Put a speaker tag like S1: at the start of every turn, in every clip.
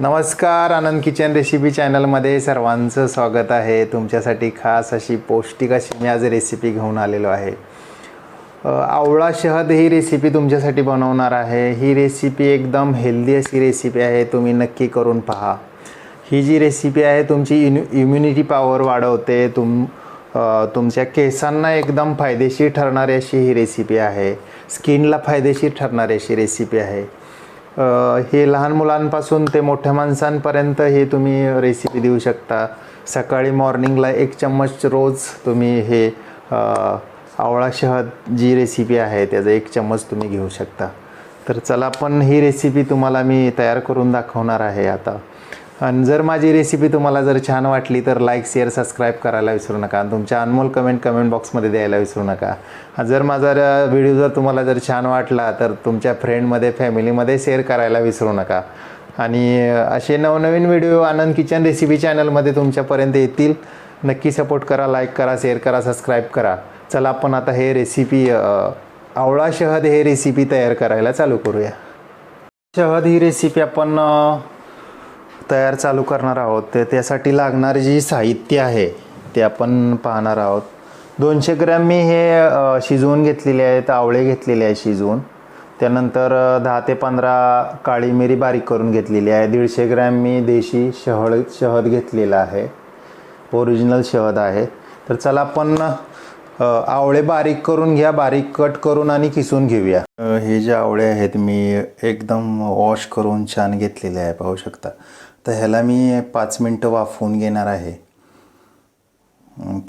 S1: नमस्कार आनंद kitchen recipe चॅनलमध्ये सर्वांचं स्वागत आहे. तुमच्यासाठी खास अशी पौष्टिक अशी मी आज रेसिपी घेऊन आलेलो आहे. आवळा शहद ही रेसिपी तुमच्यासाठी बनवणार आहे. ही रेसिपी एकदम हेल्दी अशी रेसिपी आहे. तुम्ही नक्की करून पहा. ही जी रेसिपी आहे तुमची इन इम्युनिटी पॉवर वाढवते. तुम तुमच्या केसांना एकदम फायदेशीर ठरणारी अशी ही रेसिपी आहे. स्किनला फायदेशीर ठरणारी अशी रेसिपी आहे. हे लहान मुलांपासून ते मोठ्या माणसांपर्यंत हे तुम्ही रेसिपी देऊ शकता. सकाळी मॉर्निंगला एक चम्मच रोज तुम्ही हे आवळा शहद जी रेसिपी आहे त्याचा एक चम्मच तुम्ही घेऊ शकता. तर चला पण ही रेसिपी तुम्हाला मी तयार करून दाखवणार आहे आता. आणि जर माझी रेसिपी तुम्हाला जर छान वाटली तर लाईक शेअर सबस्क्राईब करायला विसरू नका. आणि तुमच्या अनमोल कमेंट कमेंट बॉक्समध्ये द्यायला विसरू नका. जर माझा व्हिडिओ जर तुम्हाला जर छान वाटला तर तुमच्या फ्रेंडमध्ये फॅमिलीमध्ये शेअर करायला विसरू नका. आणि असे नवनवीन व्हिडिओ आनंद किचन रेसिपी चॅनलमध्ये तुमच्यापर्यंत येतील. नक्की सपोर्ट करा लाईक करा शेअर करा सबस्क्राईब करा. चला आपण आता हे रेसिपी आवळा शहद हे रेसिपी तयार करायला चालू करूया. शहद ही रेसिपी आपण तयार चालू करणार आहोत. तर त्यासाठी लागणारे जी साहित्य आहे ते आपण पाहणार आहोत. दोनशे ग्रॅम मी हे शिजवून घेतलेले आहेत आवळे घेतलेले आहे शिजवून. त्यानंतर दहा ते पंधरा काळी मिरी बारीक करून घेतलेली आहे. दीडशे ग्रॅम मी देशी शहद शहद घेतलेला आहे. ओरिजिनल शहद आहे. तर चला आपण आवळे बारीक करून घ्या बारीक कट करून आणि किसून घेऊया. हे जे आवळे आहेत मी एकदम वॉश करून छान घेतलेले आहे पाहू शकता. तर ह्याला मी पाच मिनटं वाफवून घेणार आहे.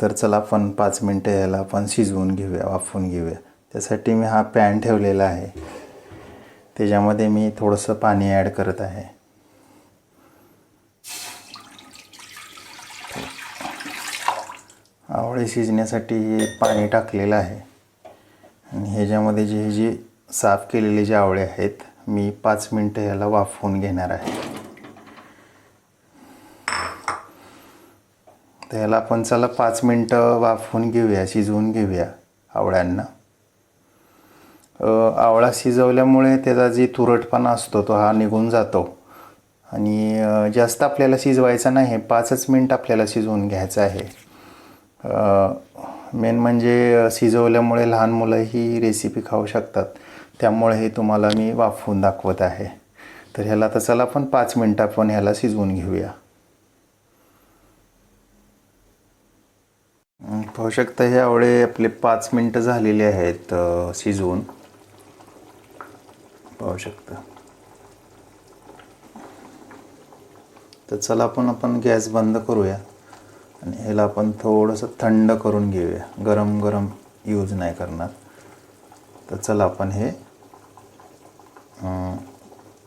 S1: तर चला आपण पाच मिनटं ह्याला आपण शिजवून घेऊया वाफवून घेऊया. त्यासाठी मी हा पॅन ठेवलेला आहे. त्याच्यामध्ये मी थोडंसं पाणी ॲड करत आहे. आवळे शिजण्यासाठी पाणी टाकलेलं आहे. आणि ह्याच्यामध्ये जे जे साफ केलेले जे आवळे आहेत मी पाच मिनटं ह्याला वाफवून घेणार आहे. तर ह्याला आपण चला पाच मिनटं वाफवून घेऊया शिजवून घेऊया आवळ्यांना. आवळा शिजवल्यामुळे त्याचा जे तुरटपणा असतो तो हा निघून जातो. आणि जास्त आपल्याला शिजवायचा नाही पाचच मिनटं आपल्याला शिजवून घ्यायचं आहे. मेन म्हणजे शिजवल्यामुळे लहान मुलं ही रेसिपी खाऊ शकतात. त्यामुळे हे तुम्हाला मी वाफवून दाखवत आहे. तर ह्याला तर चला आपण पाच मिनटं आपण ह्याला शिजवून घेऊया. पाहू शकता हे आवळे आपले पाच मिनटं झालेले आहेत शिजवून. पाहू शकता. तर चला आपण आपण गॅस बंद करूया. आणि ह्याला आपण थोडंसं थंड करून घेऊया. गरम गरम यूज नाही करणार. तर चला आपण हे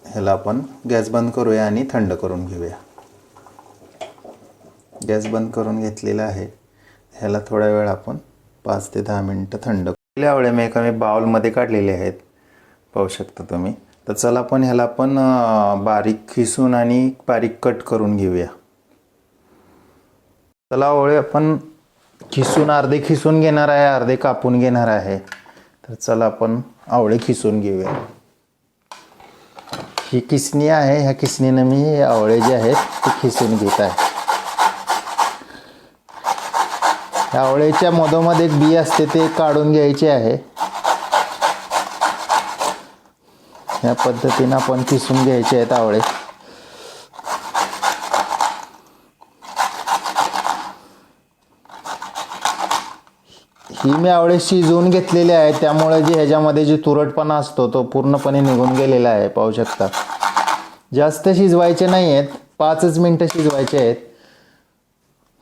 S1: ह्याला आपण गॅस बंद करूया आणि थंड करून घेऊया. गॅस बंद करून घेतलेला आहे. ह्याला थोड्या वेळ आपण पाच ते दहा मिनटं थंड केले आवळे मी एका मी बाउलमध्ये काढलेले आहेत. पाहू शकता तुम्ही. तर चला आपण ह्याला आपण बारीक खिसून आणि बारीक कट करून घेऊया. चला आवळे आपण खिसून अर्धे खिसून घेणार आहे अर्धे कापून घेणार आहे. तर चला आपण आवळे खिसून घेऊया. ही किसणी आहे ह्या किसणीनं मी आवळे जे आहेत ते खिसून घेत आहे ह्या आवळेच्या मधोमध एक बी असते ते काढून घ्यायचे आहे. या पद्धतीनं आपण किसून घ्यायचे आहेत आवळे. ही मी आवळे शिजवून घेतलेले आहे त्यामुळे जे ह्याच्यामध्ये जे तुरटपणा असतो तो पूर्णपणे निघून गेलेला आहे पाहू शकता. जास्त शिजवायचे नाही आहेत पाचच मिनटं शिजवायचे आहेत.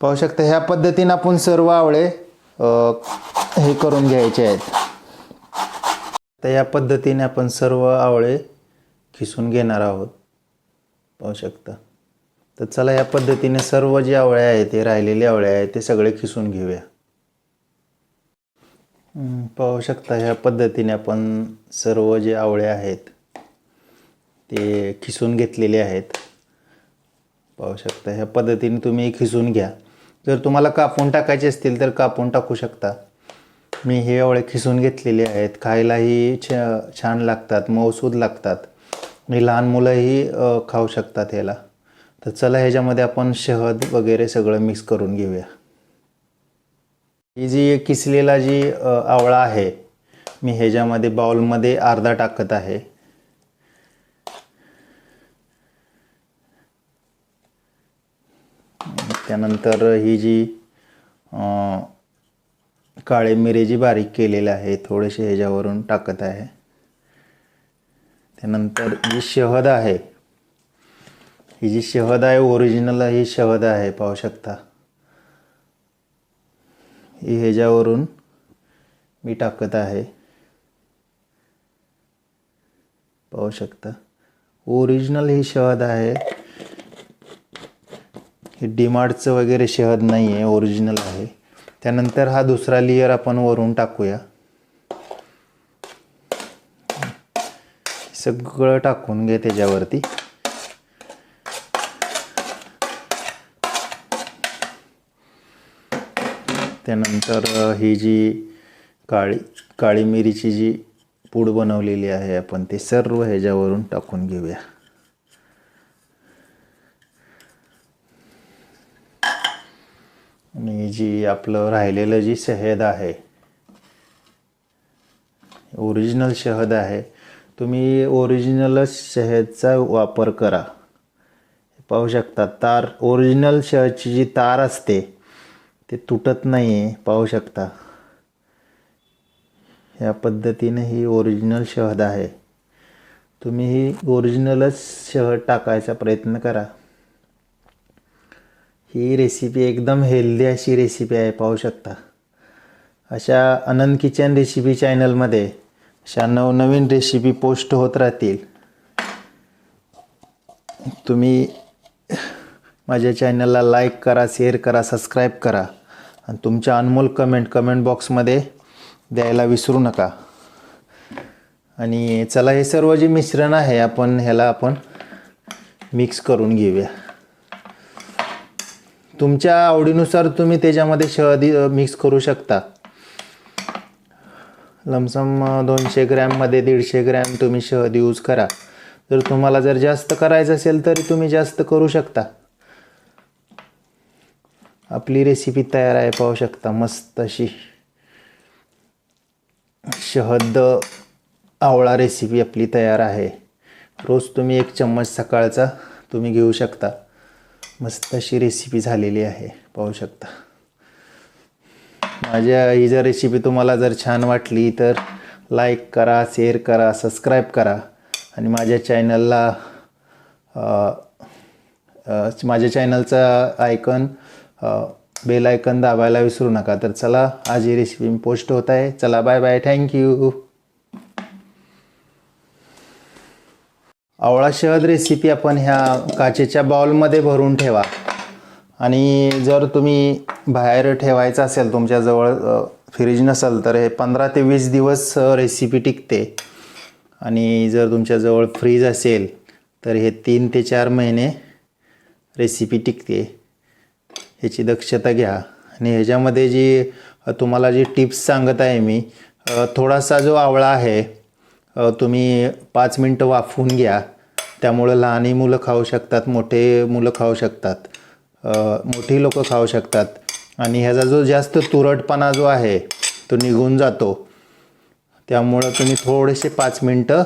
S1: पाहू शकता ह्या पद्धतीनं आपण सर्व आवळे हे करून घ्यायचे आहेत. तर या पद्धतीने आपण सर्व आवळे खिसून घेणार आहोत. पाहू शकता. तर चला या पद्धतीने सर्व जे आवळे आहेत ते राहिलेले आवळे आहेत ते सगळे खिसून घेऊया. पाहू शकता ह्या पद्धतीने आपण सर्व जे आवळे आहेत ते खिसून घेतलेले आहेत. पाहू शकता ह्या पद्धतीने तुम्ही खिसून घ्या. जर तुम्हाला कापून टाकायचे असतील तर कापून टाकू शकता. मी हे आवळे खिसून घेतलेले आहेत. खायलाही छ छान लागतात मऊसूद लागतात. मी लहान मुलंही खाऊ शकतात ह्याला. तर चला ह्याच्यामध्ये आपण शहद वगैरे सगळं मिक्स करून घेऊया. ही जी किसलेला जी आवळा आहे मी ह्याच्यामध्ये बाउलमध्ये अर्धा टाकत आहे. त्यानंतर ही जी काळे मिरे जी बारीक केलेले आहे थोडेसे ह्याच्यावरून टाकत आहे. त्यानंतर जी शहद आहे ही जी शहद आहे ओरिजिनल ही शहद आहे पाहू शकता. ही ह्याच्यावरून मी टाकत आहे. पाहू शकता. ओरिजिनल ही शहद आहे. हे डीमार्टचं वगैरे शहद नाही आहे ओरिजिनल आहे. त्यानंतर हा दुसरा लेयर आपण वरून टाकूया. सगळं टाकून घे त्याच्यावरती. त्यानंतर ही जी काळी काळी मिरीची जी पूड बनवलेली आहे आपण ते सर्व ह्याच्यावरून टाकून घेऊया. आणि जी आपलं राहिलेलं जी शहद आहे ओरिजिनल शहद आहे तुम्ही ओरिजिनलच शहदचा वापर करा. पाहू शकता तार ओरिजिनल शहदची जी तार असते ते तुटत नाही आहे पाहू शकता. ह्या पद्धतीने ही ओरिजिनल शहद आहे. तुम्ही ही ओरिजिनलच शहद टाकायचा प्रयत्न करा. ही रेसिपी एकदम हेल्दी अशी रेसिपी आहे पाहू शकता. अशा अनंत किचन रेसिपी चॅनलमध्ये अशा नवनवीन रेसिपी पोस्ट होत राहतील. तुम्ही माझ्या चॅनलला लाईक करा शेअर करा सबस्क्राईब करा. आणि तुमच्या अनमोल कमेंट कमेंट बॉक्समध्ये द्यायला विसरू नका. आणि चला हे सर्व जे मिश्रण आहे आपण ह्याला आपण मिक्स करून घेऊया. तुमच्या आवडीनुसार तुम्ही त्याच्यामध्ये शहद मिक्स करू शकता. लमसम दोनशे ग्रॅममध्ये दीडशे ग्रॅम तुम्ही शहद यूज करा. जर तुम्हाला जर जास्त करायचं असेल तरी तुम्ही जास्त करू शकता. आपली रेसिपी तयार आहे पाहू शकता मस्त अशी. शहद आवळा रेसिपी आपली तयार आहे. रोज तुम्ही एक चम्मच सकाळचा तुम्ही घेऊ शकता. मस्त अशी रेसिपी झालेली आहे. पाहू शकता. माझ्या ही जर रेसिपी तुम्हाला जर छान वाटली तर लाईक करा शेअर करा सबस्क्राईब करा. आणि माझ्या चॅनलला माझ्या चॅनलचा आयकन बेल आयकन दाबायला विसरू नका. तर चला आज ही रेसिपी पोस्ट होत आहे. चला बाय बाय थँक्यू आवळा शहद रेसिपी आपण ह्या काचेच्या बाउलमध्ये भरून ठेवा. आणि जर तुम्ही बाहेर ठेवायचं असेल तुमच्याजवळ फ्रीज नसेल तर हे पंधरा ते वीस दिवस रेसिपी टिकते. आणि जर तुमच्याजवळ फ्रीज असेल तर हे तीन ते चार महिने रेसिपी टिकते. ह्याची दक्षता घ्या. आणि ह्याच्यामध्ये जी तुम्हाला जी टिप्स सांगत आहे मी थोडासा जो आवळा आहे तुम्ही पाच मिनटं वाफवून घ्या. त्यामुळं लहानही मुलं खाऊ शकतात मोठे मुलं खाऊ शकतात मोठी लोकं खाऊ शकतात. आणि ह्याचा जो जास्त तुरटपणा जो आहे तो निघून जातो. त्यामुळं तुम्ही थोडेसे पाच मिनटं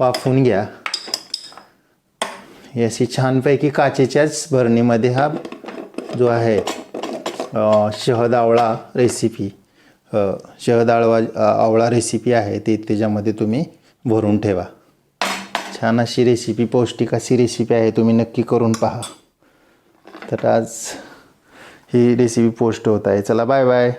S1: वाफवून घ्या. अशी छानपैकी काचेच्याच भरणीमध्ये हा जो आहे शहदावळा शहद आवळा रेसिपी अ, शहद आवळा रेसिपी आहे ती त्याच्यामध्ये तुम्ही भरून ठेवा. छान अशी रेसिपी पौष्टिक अशी रेसिपी आहे तुम्ही नक्की करून पहा. तर आज ही रेसिपी पोस्ट होत आहे. चला बाय बाय